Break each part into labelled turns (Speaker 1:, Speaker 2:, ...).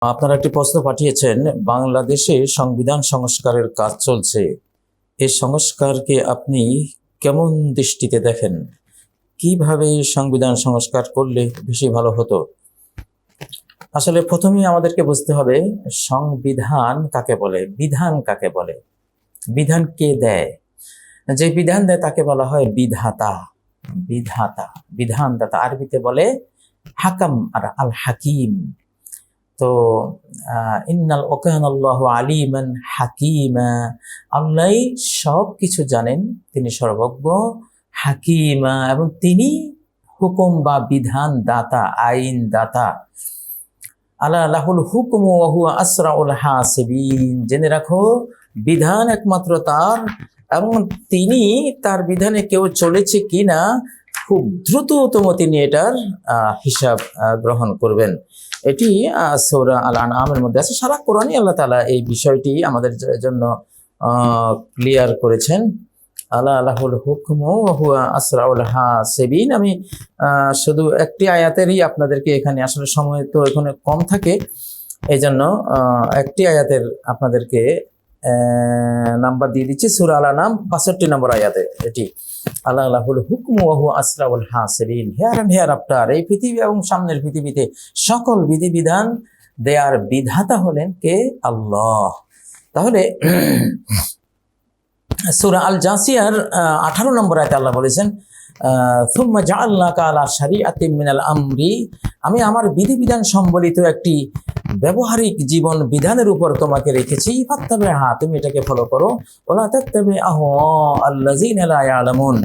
Speaker 1: আপনারা একটি প্রশ্ন পাঠিয়েছেন, বাংলাদেশে সংবিধান সংস্কারের কাজ চলছে। এই সংস্কারকে আপনি কেমন দৃষ্টিতে দেখেন? কীভাবে সংবিধান সংস্কার করলে বেশি ভালো হতো? আসলে প্রথমেই আমাদেরকে বুঝতে হবে, সংবিধান কাকে বলে? বিধান কাকে বলে? বিধান কে দেয়? যে বিধান দেয় তাকে বলা হয় বিধাতা। বিধাতা। বিধানদাতা আরবিতে বলে হাকাম আর আল হাকিম। তো ইন্নাল ওকান আল্লাহ আলিমান হাকিমা। আল্লাহ সব কিছু জানেন, তিনি সর্বজ্ঞ, হাকিমা, এবং তিনি হুকুম বা বিধান দাতা, আইন দাতা। আল্লাহ লাহুল হুকুম ওহু আসরাউল হাসিবিন। জেনে রাখো, বিধান একমাত্র তার, এবং তিনি তার বিধানে কেউ চলেছে কিনা, খুব দ্রুততম তিনি এটার হিসাব গ্রহণ করবেন। এটি সৌরা আল আনামের মধ্যে আছে। সারা কোরআনই আল্লাহ তালা এই বিষয়টি আমাদের জন্য ক্লিয়ার করেছেন। আল্লাহ আল্লাহুল হুকম হুয়া আসরাউল হাসিবিন। আমি শুধু একটি আয়াতেরই আপনাদেরকে এখানে আসলে সময় তো এখানে কম থাকে। এই জন্য একটি আয়াতের আপনাদেরকে নাম্বার দিয়ে দিচ্ছি, সুর আলা নাম বাষট্টি নম্বর আয়াতে। এটি আল্লাহ আল্লাহুল হুকম, ওয়াহু আসরাউল হাসরিন। হেয়ার অ্যান্ড হেয়ার আফটার এই পৃথিবী এবং সামনের পৃথিবীতে সকল বিধিবিধান দেয়ার বিধাতা হলেন কে? আল্লাহ। তাহলে, সুরা আল জাসিয়ার আঠারো নম্বর আয়তে আল্লাহ বলেছেন আমি আমার বিধিবিধান সম্বলিত একটি ব্যবহারিক জীবন বিধানের উপর তোমাকে রেখেছি। ফাত্তাবে হা তুমি এটাকে ফলো করো। ওলা তাত্তাবে আহ ইয়ালামুন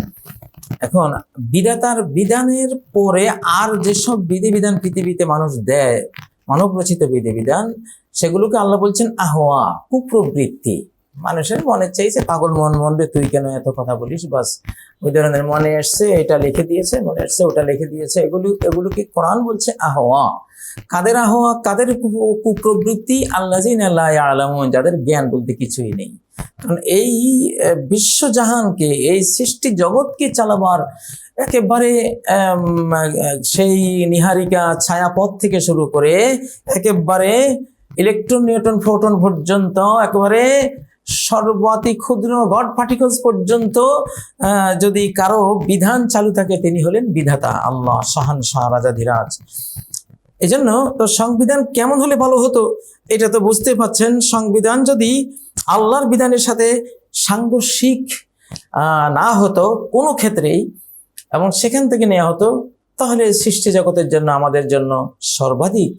Speaker 1: এখন বিধাতার বিধানের পরে আর যেসব বিধিবিধান পৃথিবীতে মানুষ দেয় মানব রচিত বিধিবিধান, সেগুলোকে আল্লাহ বলছেন আহওয়া, কুপ্রবৃত্তি। মানুষের মনে চাইছে, পাগল মন মন রে তুই কেন এত কথা বলিস? বাস, ওই ধরনের মনে এসছে এটা লিখে দিয়েছে, মনে এসছে ওটা লিখে দিয়েছে। এগুলো, এগুলোকে কোরআন বলছে আহওয়া। কাদের আহওয়া? কাদের কুপ্রবৃত্তি? আল্লাহিন আল্লাহ আলামুন যাদের জ্ঞান বলতে কিছুই নেই। কারণ এই বিশ্বজাহানকে, এই সৃষ্টি জগৎকে চালাবার একেবারে সেই নিহারিকা ছায়াপথ থেকে শুরু করে একেবারে ইলেকট্রন নিউটন প্রোটন পর্যন্ত একেবারে সর্বাতি ক্ষুদ্র গড পার্টিকলস পর্যন্ত যদি কারও বিধান চালু থাকে, তিনি হলেন বিধাতা আল্লাহ শাহান শাহ রাজাধিরাজ জন্য তো সংবিধান কেমন হলে ভালো হতো, এটা তো বুঝতে পাচ্ছেন সংবিধান যদি আল্লাহর বিধানের সাথে সাংঘর্ষিক না হতো, কোনো ক্ষেত্রেই, এবং সেখান থেকে নেওয়া হতো, তাহলে সৃষ্টি জগতের জন্য, আমাদের জন্য সর্বাধিক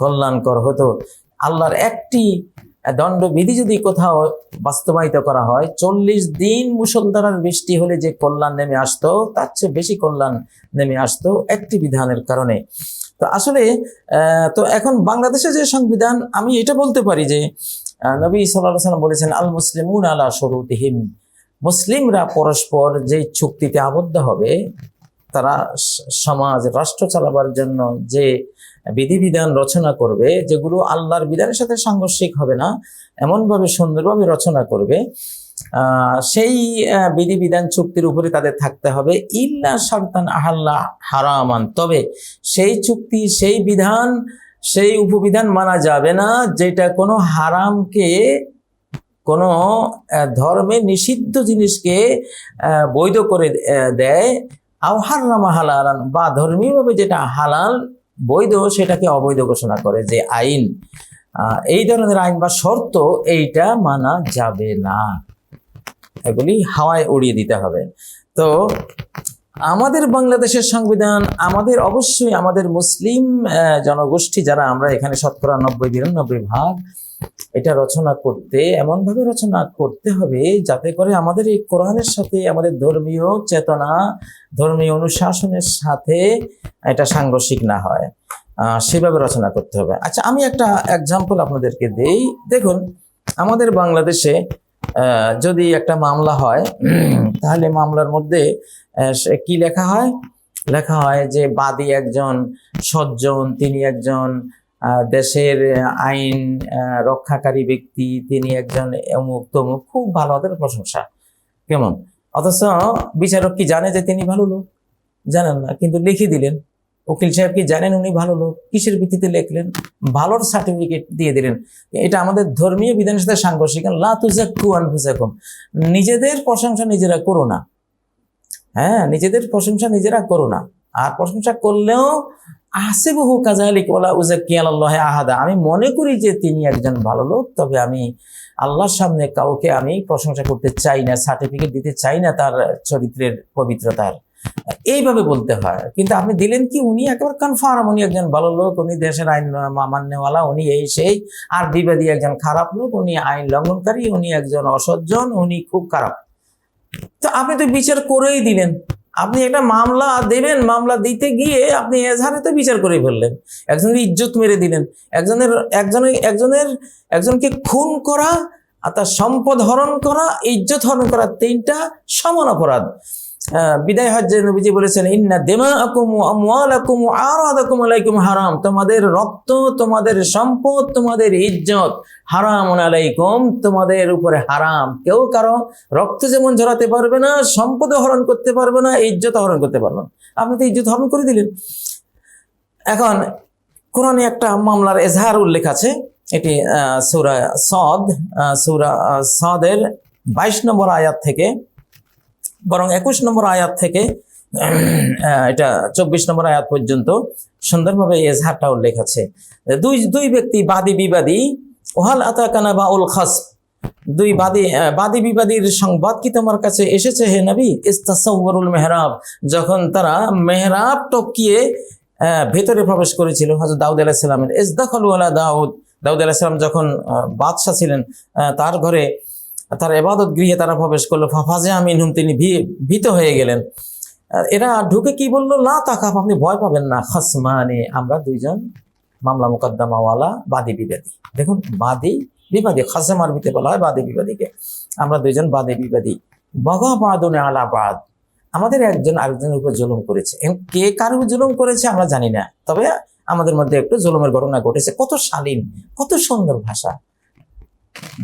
Speaker 1: কল্যাণকর হতো। আল্লাহর একটি দণ্ডবিধি যদি কোথাও বাস্তবায়িত করা হয়, চল্লিশ দিন মুসলধারার বৃষ্টি হলে যে কল্যাণ নেমে আসতো, তার চেয়ে বেশি কল্যাণ নেমে আসতো একটি বিধানের কারণে। তো আসলে তো এখন বাংলাদেশের যে সংবিধান, আমি এটা বলতে পারি যে নবী সাল্লাহ সাল্লাম বলেছেন আল মুসলিমুন আলা শরুতিহিম। মুসলিমরা পরস্পর যে চুক্তিতে আবদ্ধ হবে, তারা সমাজ, রাষ্ট্র চালাবার জন্য যে বিধিবিধান রচনা করবে যেগুলো আল্লাহর বিধানের সাথে সাংঘর্ষিক হবে না এমনভাবে সুন্দরভাবে রচনা করবে সেই আহ, বিধিবিধান চুক্তির উপরে তাদের থাকতে হবে। ইল্লা শর্তান আহাল্লা হারামান তবে সেই চুক্তি সেই বিধান সেই উপবিধান মানা যাবে না যেটা কোনো হারামকে কোনো ধর্মে নিষিদ্ধ জিনিসকে বৈধ করে আহ, দেয়। আহারামা হালালান বা ধর্মীয়ভাবে যেটা হালাল বৈধ সেটাকে অবৈধ ঘোষণা করে যে আইন এই ধরনের আইন বা শর্ত এইটা মানা যাবে না। এগুলি হাওয়ায় উড়িয়ে দিতে হবে। তো আমাদের বাংলাদেশের সংবিধান, আমাদের অবশ্যই আমাদের মুসলিম জনগোষ্ঠী যারা আমরা এখানে শতকরা নব্বই বিরানব্বই ভাগ এটা রচনা করতে, এমনভাবে রচনা করতে হবে যাতে করে আমাদের এই কোরআনের সাথে, আমাদের ধর্মীয় চেতনা, ধর্মীয় অনুশাসনের সাথে এটা সাংঘর্ষিক না হয়। সেভাবে রচনা করতে হবে। আচ্ছা আমি একটা এক্সাম্পল আপনাদেরকে দেই। দেখুন, আমাদের বাংলাদেশে যদি একটা মামলা হয়, তাহলে মামলার মধ্যে কি লেখা হয়? লেখা হয় যে বাদী একজন, সজ্জন, তিনি একজন দেশের আইন রক্ষাকারী ব্যক্তি, তিনি একজন অমুক তমুক, খুব ভালো ওদের প্রশংসা। কেমন? অথচ বিচারক কি জানে যে তিনি ভালো লোক? জানেন না, কিন্তু লিখে দিলেন। উকিল সাহেব কি জানেন উনি ভালো লোক? কিসের ভিত্তিতে লিখলেন? ভালোর সার্টিফিকেট দিয়ে দিলেন। এটা আমাদের ধর্মীয় বিধানের সাথে সাংঘর্ষিক লা তুজাক্কু আনফুসাকুম। নিজেদের প্রশংসা নিজেরা করো না। হ্যাঁ নিজেদের প্রশংসা নিজেরা করো না। আর প্রশংসা করলেও আসে বহু কাজালিক ওলা উজাক্কি আল্লাহ আহাদা। আমি মনে করি যে তিনি একজন ভালো লোক, তবে আমি আল্লাহর সামনে কাউকে আমি প্রশংসা করতে চাই না সার্টিফিকেট দিতে চাই না তার চরিত্রের পবিত্রতার। এইভাবে বলতে হয়। কিন্তু আপনি দিলেন কি? উনি একেবারে কনফার্ম উনি একজন ভালো লোক, উনি দেশের আইন মান্যওয়ালা, উনি এই সেই। আর বিবাদী একজন খারাপ লোক, উনি আইন লঙ্ঘনকারী, উনি একজন অসজ্জন, উনি খুব খারাপ। তো আপনি তো বিচার করেই দিলেন। আপনি একটা মামলা দেবেন, মামলা দিতে গিয়ে আপনি এজাহারে তো বিচার করে ফেললেন। একজনের ইজ্জত মেরে দিলেন, একজনের একজনের একজনের, একজনকে খুন করা আর তার সম্পদ হরণ করা, ইজ্জত হরণ করা তিনটা সমান অপরাধ। বিদায় হজ্জে নবীজি বলেছেন, ইন্না দেমা আকুম আমওয়াল আকুম আরাদাকুম আলাইকুম হারাম। তোমাদের রক্ত, তোমাদের সম্পদ, তোমাদের ইজ্জত হারাম আলাইকুম, তোমাদের উপরে হারাম। কেউ কারও রক্ত যেমন ঝরাতে পারবে না সম্পদ হরণ করতে পারবে না ইজ্জত হরণ করতে পারবে না। আপনি তো ইজ্জত হরণ করে দিলেন। এখন কোরআনে একটা মামলার এজাহার উল্লেখ আছে, এটি সূরা সদ সূরা সদের বাইশ নম্বর আয়াত থেকে। বরং একুশ নম্বর আয়াত থেকে এটা চব্বিশ নম্বর আয়াত পর্যন্ত সুন্দরভাবে এই এজাহারটা উল্লেখ আছে। দুই দুই ব্যক্তি বাদী বিবাদী ওহাল আতাকানা বা উল খাস দুই বাদী বাদী বিবাদীর সংবাদ কি তোমার কাছে এসেছে হে নবী? ইস্তাসাউরুল মেহরাব যখন তারা মেহরাব টপকিয়ে ভেতরে প্রবেশ করেছিল হযরত দাউদ আলাইহিস সালামের। ইজদাখালু আলা দাউদ। দাউদ আলাইহিস সালাম যখন আহ, বাদশা ছিলেন তার ঘরে তার এবাদত গৃহে তারা প্রবেশ করল। ফাফাজে আমিনহুম তিনি ভীত হয়ে গেলেন। এরা ঢুকে কি বলল? লা তাকাফ আপনি ভয় পাবেন না। খাসমানে, আমরা দুইজন মামলা মোকদ্দমাওয়ালা, বাদী বিবাদী। দেখুন, বাদী বিবাদী খাসে মারবিতে বলা হয় বাদী বিবাদীকে। আমরা দুইজন বাদী বিবাদী। বগা বাদনে আলা বাদ। আমাদের একজন আরেকজনের উপর জুলুম করেছে। কে কার উপর জুলুম করেছে আমরা জানি না। তবে আমাদের মধ্যে একটু জুলুমের ঘটনা ঘটেছে। কত শালীন, কত সুন্দর ভাষা।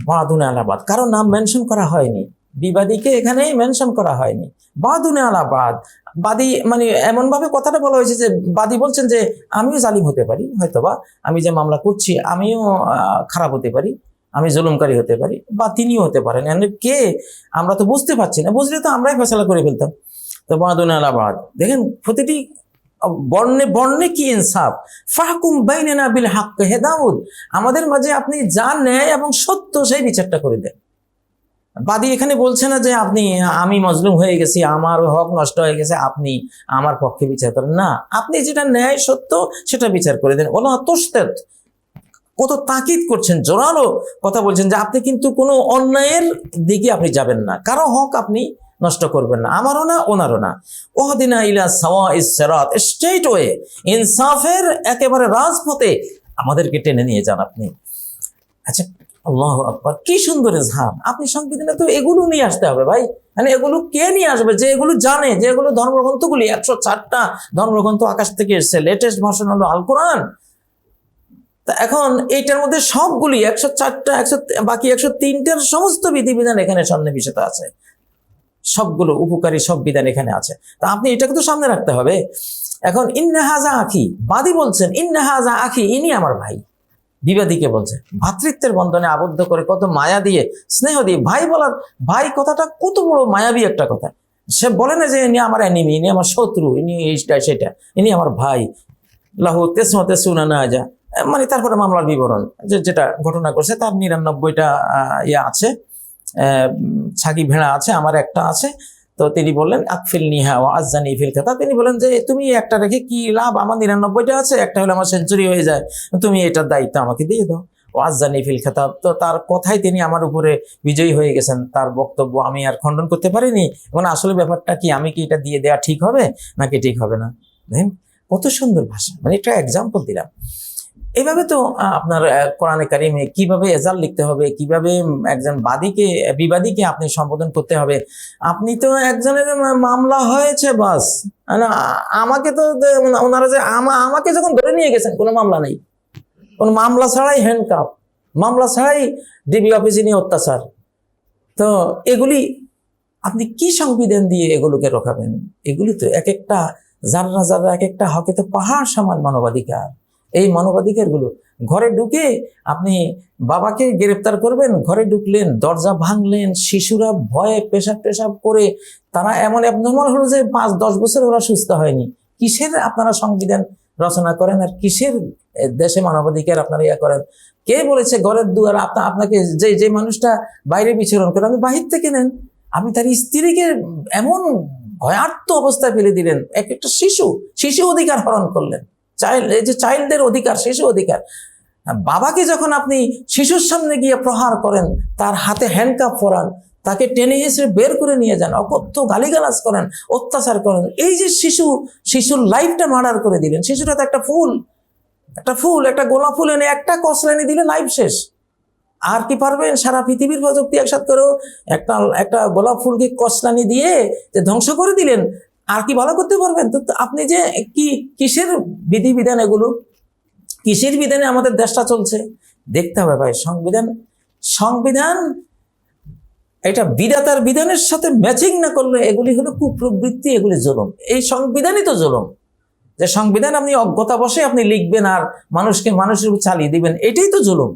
Speaker 1: বাদুনে আলাবাদ। কারও নাম মেনশন করা হয়নি। বিবাদীকে এখানে মেনশন করা হয়নি। বাদুনে আলাবাদ। বাদী মানে এমন ভাবে কথাটা বলা হয়েছে যে বাদী বলছেন যে, আমিও জালিম হতে পারি, হয়তোবা। আমি যে মামলা করছি, আমিও খারাপ হতে পারি, আমি জুলুমকারী হতে পারি বা তিনিও হতে পারেন। কে? আমরা তো বুঝতে পারছি না। বুঝলে তো আমরাই ফেসলা করে ফেলতাম। তো বাদুনে আলাবাদ। দেখেন, প্রতিটি বর্ণে বর্ণে কি ইনসাফ? ফাহকুম বাইনানা বিল হাক্ক হে দাউদ। আমাদের মাঝে আপনি যা ন্যায় এবং সত্য সেই বিচারটা করে দেন। বাদী এখানে বলছে না যে আপনি, আমি মজলুম হয়ে গেছি, আমার হক নষ্ট হয়ে গেছে, আপনি আমার পক্ষে বিচার করেন। না, আপনি যেটা ন্যায়, সত্য, সেটা বিচার করে দেন। ওলা তোস্তেদ কত তাকিদ করছেন, জোরালো কথা বলছেন যে আপনি কিন্তু কোনো অন্যায়ের দিকে আপনি যাবেন না। কারও হক আপনি নষ্ট করবেন না। আমারও না, ওনারও না। ওহদিনা ইলা সাওয়া ইস সেরাত স্ট্রেট ওয়ে ইনসাফের একেবারে রাজপথে আমাদেরকে টেনে নিয়ে যান আপনি। আচ্ছা আল্লাহ আকবার, কি সুন্দর এজহার আপনি সংবিধানে তো এগুলো নিয়ে আসতে হবে ভাই। মানে এগুলো কে নিয়ে আসবে? যে এগুলো জানে, যে এগুলো ধর্মগ্রন্থগুলি, একশো চারটা ধর্মগ্রন্থ আকাশ থেকে এসছে লেটেস্ট ভার্সন হলো আল কোরআন তা এখন এইটার মধ্যে সবগুলি, একশো চারটা, একশো, বাকি একশো তিনটার সমস্ত বিধিবিধান এখানে সন্নিবেশিত আছে। সবগুলো উপকারী, সব বিধান এখানে আছে। তা আপনি এটাকে তো সামনে রাখতে হবে। এখন ইন্নাহাজা আখি বাদী বলছেন ইন্নাহাজা আখি, ইনি আমার ভাই। বিবাদীকে বলছে, ভাতৃত্বের বন্ধনে আবদ্ধ করে কত মায়া দিয়ে, স্নেহ দিয়ে, ভাই বলার, ভাই কথাটা কত বড় মায়াবী একটা কথা। সে বলে না যে, ইনি আমার এনিমি ইনি আমার শত্রু, ইনি এইটা, সেটা, ইনি আমার ভাই। লাহু তেসমা তেসুনা না যা মানে তারপরে মামলার বিবরণ, যে যেটা ঘটনা করছে তার নিরানব্বইটা ইয়ে আছে। ছাগি ভেড়া আছে, আমার একটা আছে। তো তিনি বললেন, আকফিল নিহা ও আজানি ফিল কথা তিনি বলেন যে, তুমি একটা রেখে কি লাভ? আমার নিরানব্বইটা আছে, একটা হলে আমার সেঞ্চুরি হয়ে যায়। তুমি এটার দায়িত্ব আমাকে দিয়ে দাও। ও আজানি ফিল খেতাব তো তার কথাই তিনি আমার উপরে বিজয়ী হয়ে গেছেন। তার বক্তব্য আমি আর খণ্ডন করতে পারিনি। এবং আসলে ব্যাপারটা কি? আমি কি এটা দিয়ে দেওয়া ঠিক হবে নাকি ঠিক হবে না? কত সুন্দর ভাষা। মানে একটা এক্সাম্পল দিলাম। এভাবে তো আপনার কোরআনে কারিমে কীভাবে এজাল লিখতে হবে, কীভাবে একজন বাদীকে, বিবাদীকে আপনি সম্বোধন করতে হবে? আপনি তো একজনের মামলা হয়েছে বাস। আমাকে তো ওনারা যে আমাকে যখন ধরে নিয়ে গেছেন, কোনো মামলা নেই। কোনো মামলা ছাড়াই হ্যান্ডকাপ মামলা ছাড়াই ডিবি অফিসে নিয়ে অত্যাচার। তো এগুলি, আপনি কি সংবিধান দিয়ে এগুলোকে রখাবেন? এগুলি তো এক একটা, যাররা যাররা এক একটা হকে তো পাহাড় সমান মানবাধিকার। এই মানবাধিকারগুলো। ঘরে ঢুকে আপনি বাবাকে গ্রেপ্তার করবেন, ঘরে ঢুকলেন, দরজা ভাঙলেন, শিশুরা ভয়ে পেশাব পেশাব করে তারা এমন অ্যাবনর্মাল হলো যে পাঁচ, দশ বছর ওরা সুস্থ হয়নি। কিসের আপনারা সংবিধান রচনা করেন আর কিসের দেশে মানবাধিকার আপনারা ইয়া করেন? কে বলেছে ঘরের দুয়ার আপনা, আপনাকে যে যে মানুষটা বাইরে বিচরণ করে, আপনি বাহির থেকে নেন। আপনি তার স্ত্রীকে এমন ভয়ার্থ অবস্থায় ফেলে দিলেন। এক একটা শিশু শিশু অধিকার হরণ করলেন। চাইল্ড এই যে চাইল্ডের অধিকার, শিশু অধিকার। বাবাকে যখন আপনি শিশুর সামনে গিয়ে প্রহার করেন, তার হাতে হ্যান্ডকাপ পরান, তাকে টেনে এসে বের করে নিয়ে যান, অকথ্য গালিগালাজ করেন, অত্যাচার করেন, এই যে শিশু, শিশুর লাইফটা মার্ডার করে দিলেন। শিশুটা তো একটা ফুল একটা ফুল, একটা গোলাপ ফুল এনে একটা কসলানি দিলে লাইফ শেষ। আর কি পারবেন? সারা পৃথিবীর প্রযুক্তি একসাথ করেও একটা একটা গোলাপ ফুলকে কসলানি দিয়ে যে ধ্বংস করে দিলেন আর কি ভালো করতে পারবেন? তো আপনি যে কি কিসের বিধিবিধান এগুলো? কিসের বিধানে আমাদের দেশটা চলছে? দেখতে হবে ভাই, সংবিধান সংবিধান, এটা বিধাতার বিধানের সাথে ম্যাচিং না করলে এগুলি হলো কুপ্রবৃত্তি, এগুলি জুলুম। এই সংবিধানই তো জুলুম। যে সংবিধান আপনি অজ্ঞতা বসে আপনি লিখবেন আর মানুষকে মানুষের উপর চালিয়ে দিবেন, এটাই তো জুলুম।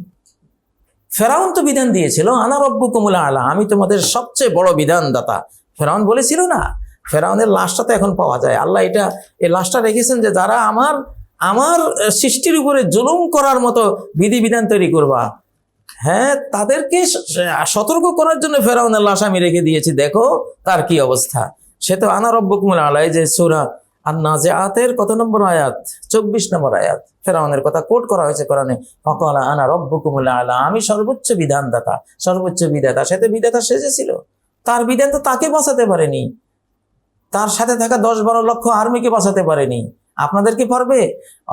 Speaker 1: ফেরাউন তো বিধান দিয়েছিল, আনা রব্বু কুমুলা আলা আমি তোমাদের সবচেয়ে বড় বিধানদাতা। ফেরাউন বলেছিল না ফেরাউনের লাশটা তো এখন পাওয়া যায়। আল্লাহ এটা, এই লাশটা রেখেছেন যে যারা আমার আমার সৃষ্টির উপরে জুলুম করার মতো বিধিবিধান তৈরি করবা হ্যাঁ তাদেরকে সতর্ক করার জন্য ফেরাউনের লাশ আমি রেখে দিয়েছি। দেখো তার কি অবস্থা। সে তো আনা রব্বকুমুল আলাই যে সুরা আর নাজেআতের কত নম্বর আয়াত? চব্বিশ নম্বর আয়াত। ফেরাউনের কথা কোট করা হয়েছে কোরআনে। ফকলা আনা রব্বকুমুল আলা, আমি সর্বোচ্চ বিধানদাতা, সর্বোচ্চ বিধাতা। সে তো বিধাতা সেজেছিল। তার বিধান তো তাকে বাঁচাতে পারেনি। তার সাথে থাকা দশ বারো লক্ষ আর্মিকে বাঁচাতে পারেনি। আপনাদের কি পারবে?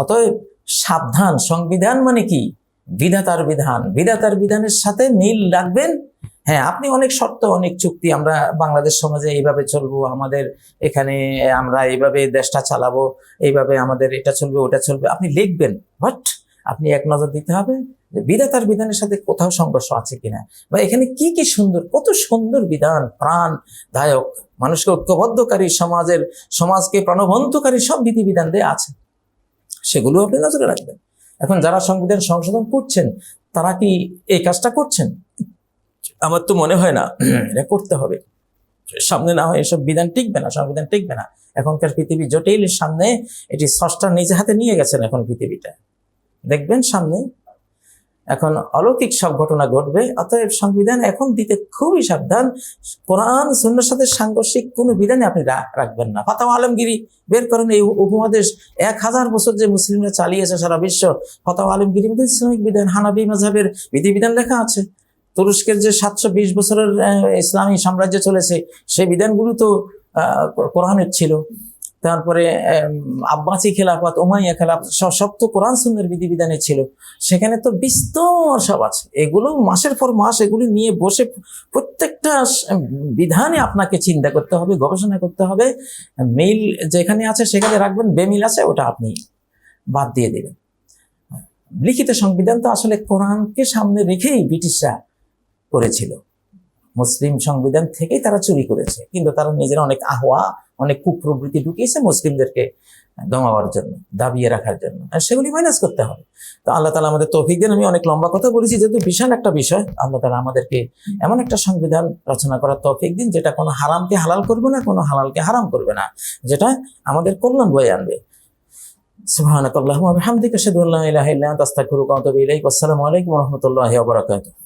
Speaker 1: অতএব সাবধান, সংবিধান মানে কি? বিধাতার বিধান। বিধাতার বিধানের সাথে মিল রাখবেন। হ্যাঁ আপনি অনেক শর্ত, অনেক চুক্তি আমরা বাংলাদেশ সমাজে এইভাবে চলবো, আমাদের এখানে আমরা এইভাবে দেশটা চালাবো, এইভাবে আমাদের এটা চলবে, ওটা চলবে। আপনি লিখবেন বাট আপনি এক নজর দিতে হবে বিধাতার বিধানের সাথে কোথাও সংঘর্ষ আছে কিনা। বা এখানে কি কি সুন্দর, কত সুন্দর বিধান প্রাণ দায়ক মানুষকে ঐক্যবদ্ধকারী সমাজের, সমাজকে প্রাণবন্তকারী সব বিধিবিধান দিয়ে আছে। সেগুলো আপনি নজরে রাখবেন। এখন যারা সংবিধান সংশোধন করছেন, তারা কি এই কাজটা করছেন? আমার তো মনে হয় না। এটা করতে হবে। সামনে না হয় এসব বিধান টিকবে না, সংবিধান টিকবে না। এখনকার পৃথিবী জটিল, সামনে এটি ষষ্ঠা নিজে হাতে নিয়ে গেছেন এখন পৃথিবীটা। দেখবেন সামনে এখন অলৌকিক সব ঘটনা ঘটবে, অতএব সংবিধান এখন দিতে খুবই সাবধান। কোরআন, সুন্নার সাথে সাংঘর্ষিক কোনো বিধানে আপনি রাখবেন না। ফাতাওয়া আলমগিরি বের করেন এই উপমহাদেশ। এক হাজার বছর যে মুসলিমরা চালিয়েছে সারা বিশ্ব, ফাতাওয়া আলমগিরির মধ্যে ইসলামিক বিধান। হানাবি মাঝহের বিধিবিধান লেখা আছে। তুরস্কের যে সাতশো বিশ বছরের ইসলামী সাম্রাজ্য চলেছে, সেই বিধানগুলো তো কোরআনের ছিল। তারপরে আব্বাসি খেলাফত ওমাইয়া খেলাফত, সব সব তো কোরআন সুন্নের বিধিবিধানে ছিল। সেখানে তো বিস্তর সব আছে। এগুলো মাসের পর মাস এগুলো নিয়ে বসে প্রত্যেকটা বিধানে আপনাকে চিন্তা করতে হবে, গবেষণা করতে হবে। মেইল যেখানে আছে সেখানে রাখবেন, বেমিল আছে, ওটা আপনি বাদ দিয়ে দেবেন। লিখিত সংবিধান তো আসলে কোরআনকে সামনে রেখেই ব্রিটিশরা করেছিল। মুসলিম সংবিধান থেকেই তারা চুরি করেছে, কিন্তু তারা নিজেরা অনেক আহ্বা অনেক কুপ্রবৃত্তি ঢুকিয়েছে মুসলিমদেরকে দমাবার জন্য, দাবিয়ে রাখার জন্য। আর সেগুলি মাইনাস করতে হবে। তো আল্লাহ তালা আমাদের তৌফিক দেন। আমি অনেক লম্বা কথা বলেছি, যেহেতু বিশাল একটা বিষয়। আল্লাহ তালা আমাদেরকে এমন একটা সংবিধান রচনা করার তৌফিক দিন, যেটা কোনো হারামকে হালাল করবে না, কোনো হালালকে হারাম করবে না, যেটা আমাদের কল্যাণ বয়ে আনবে। সুবহানাকাল্লাহুম্মা ওয়া বিহামদিকা, আশহাদু আল্লা ইলাহা আসসালামু আলাইকুম রাহমাতুল্লাহি ওয়া বারাকাতুহু।